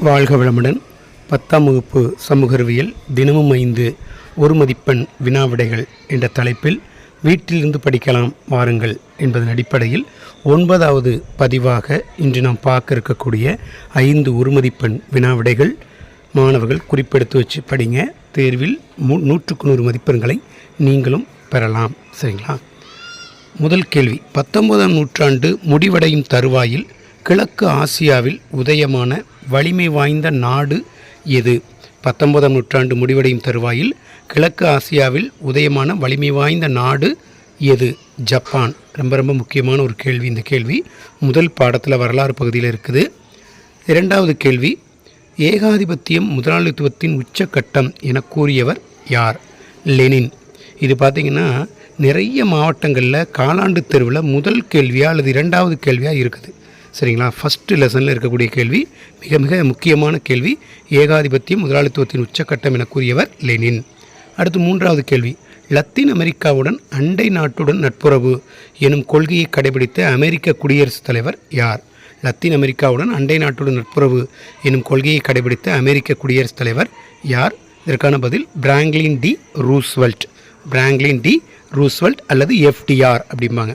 வாழ்க வளமுடன். பத்தாம் வகுப்பு சமூக அறிவியல் தினமும் ஐந்து ஒரு மதிப்பெண் வினாவிடைகள் என்ற தலைப்பில் வீட்டிலிருந்து படிக்கலாம் வாருங்கள் என்பதன் அடிப்படையில் ஒன்பதாவது பதிவாக இன்று நாம் பார்க்க இருக்கக்கூடிய ஐந்து ஒரு மதிப்பெண் வினாவிடைகள் மாணவர்கள் குறிப்பெடுத்து வச்சு படிங்க. தேர்வில் மு நூற்றுக்கு நூறு மதிப்பெண்களை நீங்களும் பெறலாம். சரிங்களா? முதல் கேள்வி. பத்தொன்பதாம் நூற்றாண்டு முடிவடையும் தருவாயில் கிழக்கு ஆசியாவில் உதயமான வலிமை வாய்ந்த நாடு எது? பத்தொன்பதாம் நூற்றாண்டு முடிவடையும் தருவாயில் கிழக்கு ஆசியாவில் உதயமான வலிமை வாய்ந்த நாடு எது? ஜப்பான். ரொம்ப ரொம்ப முக்கியமான ஒரு கேள்வி. இந்த கேள்வி முதல் பாடத்தில் வரலாறு பகுதியில் இருக்குது. இரண்டாவது கேள்வி ஏகாதிபத்தியம் முதலாளித்துவத்தின் உச்சக்கட்டம் என கூறியவர் யார்? லெனின். இது பார்த்திங்கன்னா நிறைய மாவட்டங்களில் காலாண்டு தெருவில் முதல் கேள்வியாக அல்லது இரண்டாவது கேள்வியாக இருக்குது. சரிங்களா? ஃபஸ்ட்டு லெசனில் இருக்கக்கூடிய கேள்வி மிக மிக முக்கியமான கேள்வி ஏகாதிபத்தியம் முதலாளித்துவத்தின் உச்சக்கட்டம் என கூறியவர் லெனின். அடுத்து மூன்றாவது கேள்வி லத்தீன் அமெரிக்காவுடன் அண்டை நாட்டுடன் நட்புறவு எனும் கொள்கையை கடைபிடித்த அமெரிக்க குடியரசுத் தலைவர் யார்? லத்தீன் அமெரிக்காவுடன் அண்டை நாட்டுடன் நட்புறவு எனும் கொள்கையை கடைபிடித்த அமெரிக்க குடியரசுத் தலைவர் யார்? இதற்கான பதில் Franklin D Roosevelt. Franklin D Roosevelt அல்லது எஃப்டிஆர் அப்படிம்பாங்க.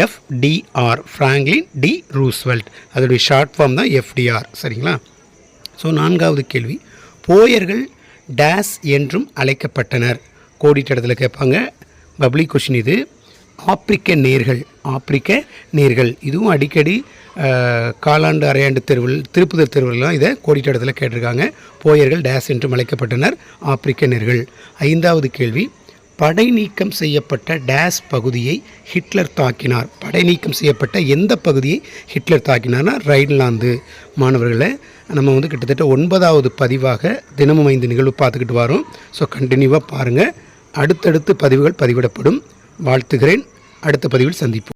எஃப்டிஆர் ஃப்ராங்க்லின் டி ரூஸ்வெல்ட் அதோடைய ஷார்ட் ஃபார்ம் தான் எஃப்டிஆர் சரிங்களா? ஸோ நான்காவது கேள்வி. போயர்கள் டேஸ் என்றும் அழைக்கப்பட்டனர். கோடிட்ட இடத்துல கேட்பாங்க. பப்ளிக் கொஷின் இது. ஆப்பிரிக்க நேர்கள் ஆப்பிரிக்க நேர்கள். இதுவும் அடிக்கடி காலாண்டு அரையாண்டு தெருவில் திருப்புதல் தெருவிலாம் இதை கோடிட்ட இடத்துல கேட்டிருக்காங்க. போயர்கள் டேஸ் என்றும் அழைக்கப்பட்டனர். ஆப்பிரிக்க நேர்கள். ஐந்தாவது கேள்வி. படை நீக்கம் செய்யப்பட்ட டேஸ் பகுதியை ஹிட்லர் தாக்கினார். படை நீக்கம் செய்யப்பட்ட எந்த பகுதியை ஹிட்லர் தாக்கினார்னா ரைன்லாந்து. மாணவர்களை நம்ம வந்து கிட்டத்தட்ட ஒன்பதாவது பதிவாக தினமும் ஐந்து நிகழ்வு பார்த்துக்கிட்டு வரோம். ஸோ கண்டினியூவாக பாருங்கள் அடுத்தடுத்து பதிவுகள் பதிவிடப்படும். வாழ்த்துகிறேன். அடுத்த பதிவில் சந்திப்போம்.